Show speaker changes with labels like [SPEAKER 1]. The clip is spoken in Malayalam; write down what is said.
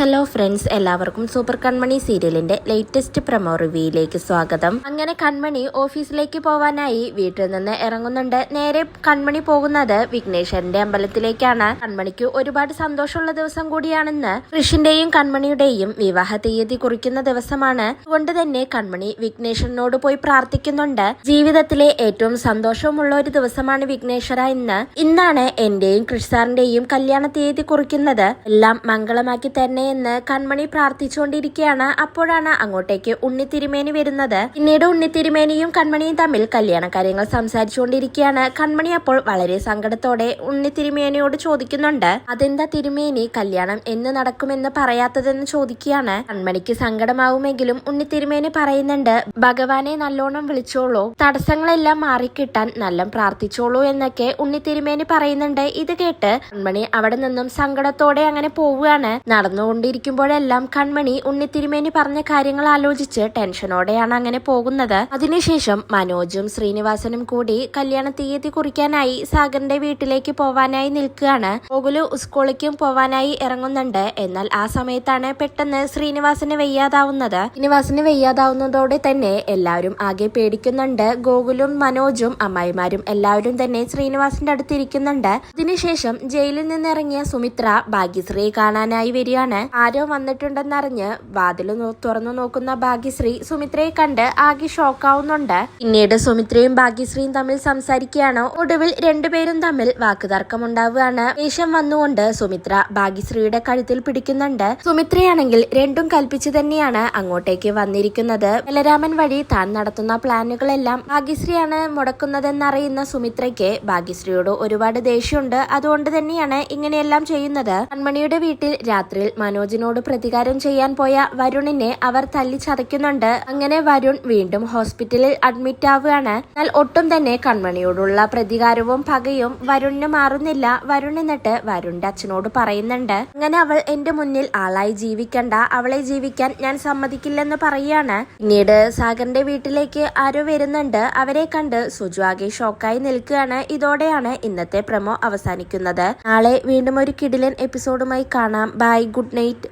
[SPEAKER 1] ഹലോ ഫ്രണ്ട്സ് എല്ലാവർക്കും സൂപ്പർ കൺമണി സീരിയലിന്റെ ലേറ്റസ്റ്റ് പ്രമോ റിവ്യൂയിലേക്ക് സ്വാഗതം. അങ്ങനെ കൺമണി ഓഫീസിലേക്ക് പോവാനായി വീട്ടിൽ നിന്ന് ഇറങ്ങുന്നുണ്ട്. നേരെ കൺമണി പോകുന്നത് വിഘ്നേശ്വരന്റെ അമ്പലത്തിലേക്കാണ്. കൺമണിക്ക് ഒരുപാട് സന്തോഷമുള്ള ദിവസം കൂടിയാണെന്ന് ഋഷിന്റെയും കൺമണിയുടെയും വിവാഹ തീയതി കുറിക്കുന്ന ദിവസമാണ്. അതുകൊണ്ട് തന്നെ കൺമണി വിഘ്നേശ്വരനോട് പോയി പ്രാർത്ഥിക്കുന്നുണ്ട്. ജീവിതത്തിലെ ഏറ്റവും സന്തോഷമുള്ള ഒരു ദിവസമാണ് വിഘ്നേശ്വര ഇന്ന്. ഇന്നാണ് എന്റെയും കൃഷിസാറിന്റെയും കല്യാണ തീയതി കുറിക്കുന്നത്. എല്ലാം മംഗളമാക്കി തന്നെ എന്ന് കൺമണി പ്രാർത്ഥിച്ചുകൊണ്ടിരിക്കുകയാണ്. അപ്പോഴാണ് അങ്ങോട്ടേക്ക് ഉണ്ണിത്തിരുമേനി വരുന്നത്. പിന്നീട് ഉണ്ണിത്തിരുമേനിയും കൺമണിയും തമ്മിൽ കല്യാണ കാര്യങ്ങൾ സംസാരിച്ചുകൊണ്ടിരിക്കുകയാണ്. കൺമണി അപ്പോൾ വളരെ സങ്കടത്തോടെ ഉണ്ണിത്തിരുമേനിയോട് ചോദിക്കുന്നുണ്ട്. അതെന്താ തിരുമേനി? കല്യാണം എന്ന് നടക്കുമെന്ന് പറയാത്തതെന്ന് ചോദിക്കുകയാണ്. കൺമണിക്ക് സങ്കടമാവുമെങ്കിലും ഉണ്ണിത്തിരുമേനി പറയുന്നുണ്ട് ഭഗവാനെ നല്ലോണം വിളിച്ചോളൂ. തടസ്സങ്ങളെല്ലാം മാറിക്കിട്ടാൻ നല്ല പ്രാർത്ഥിച്ചോളൂ എന്നൊക്കെ ഉണ്ണിത്തിരുമേനി പറയുന്നുണ്ട്. ഇത് കേട്ട് കൺമണി അവിടെ നിന്നും സങ്കടത്തോടെ അങ്ങനെ പോവുകയാണ്. നടന്നുകൊണ്ടിരിക്കുമ്പോഴെല്ലാം കൺമണി ഉണ്ണിത്തിരുമേനി പറഞ്ഞ കാര്യങ്ങൾ ആലോചിച്ച് ടെൻഷനോടെയാണ് അങ്ങനെ പോകുന്നത്. അതിനുശേഷം മനോജും ശ്രീനിവാസനും കൂടി കല്യാണ തീയതി കുറിക്കാനായി സാഗറിന്റെ വീട്ടിലേക്ക് പോവാനായി നിൽക്കുകയാണ്. ഗോകുലു സ്കൂളിലേക്കും പോവാനായി ഇറങ്ങുന്നുണ്ട്. എന്നാൽ ആ സമയത്താണ് പെട്ടെന്ന് ശ്രീനിവാസന് വയ്യാതാവുന്നത്. ശ്രീനിവാസന് വയ്യാതാവുന്നതോടെ തന്നെ എല്ലാവരും ആകെ പേടിക്കുന്നുണ്ട്. ഗോകുലും മനോജും അമ്മായിമാരും എല്ലാവരും തന്നെ ശ്രീനിവാസിന്റെ അടുത്ത് ഇരിക്കുന്നുണ്ട്. അതിനുശേഷം ജയിലിൽ നിന്നിറങ്ങിയ സുമിത്ര ഭാഗ്യശ്രീയെ കാണാനായി വരികയാണ്. ആരോ വന്നിട്ടുണ്ടെന്നറിഞ്ഞ് വാതിൽ തുറന്നു നോക്കുന്ന ഭാഗ്യശ്രീ സുമിത്രയെ കണ്ട് ആകെ ഷോക്കാവുന്നുണ്ട്. പിന്നീട് സുമിത്രയും ഭാഗ്യശ്രീയും തമ്മിൽ സംസാരിക്കുകയാണ്. ഒടുവിൽ രണ്ടുപേരും തമ്മിൽ വാക്കുതർക്കം ഉണ്ടാവുകയാണ് ദേഷ്യം വന്നുകൊണ്ട് സുമിത്ര ഭാഗ്യശ്രീയുടെ കഴുത്തിൽ പിടിക്കുന്നുണ്ട്. സുമിത്രയാണെങ്കിൽ രണ്ടും കൽപ്പിച്ചു തന്നെയാണ് അങ്ങോട്ടേക്ക് വന്നിരിക്കുന്നത്. ബലരാമൻ വഴി താൻ നടത്തുന്ന പ്ലാനുകളെല്ലാം ഭാഗ്യശ്രീയാണ് മുടക്കുന്നതെന്നറിയുന്ന സുമിത്രയ്ക്ക് ഭാഗ്യശ്രീയോട് ഒരുപാട് ദേഷ്യമുണ്ട്. അതുകൊണ്ട് തന്നെയാണ് ഇങ്ങനെയെല്ലാം ചെയ്യുന്നത്. കൺമണിയുടെ വീട്ടിൽ രാത്രിയിൽ മനോജിനോട് പ്രതികാരം ചെയ്യാൻ പോയ വരുണിനെ അവർ തല്ലിച്ചതയ്ക്കുന്നുണ്ട്. അങ്ങനെ വരുൺ വീണ്ടും ഹോസ്പിറ്റലിൽ അഡ്മിറ്റ് ആവുകയാണ്. എന്നാൽ ഒട്ടും തന്നെ കൺമണിയോടുള്ള പ്രതികാരവും പകയും വരുണിന് മാറുന്നില്ല. വരുൺ എന്നിട്ട് വരുണിന്റെ അച്ഛനോട് പറയുന്നുണ്ട്. അങ്ങനെ അവൾ എന്റെ മുന്നിൽ ആളായി ജീവിക്കണ്ട. അവളെ ജീവിക്കാൻ ഞാൻ സമ്മതിക്കില്ലെന്ന് പറയുകയാണ് പിന്നീട് സാഗറിന്റെ വീട്ടിലേക്ക് ആരോ വരുന്നുണ്ട്. അവരെ കണ്ട് സുജു ആകെ ഷോക്കായി നിൽക്കുകയാണ്. ഇതോടെയാണ് ഇന്നത്തെ പ്രമോ അവസാനിക്കുന്നത്. നാളെ വീണ്ടും ഒരു കിടിലൻ എപ്പിസോഡുമായി കാണാം. Bye good night plate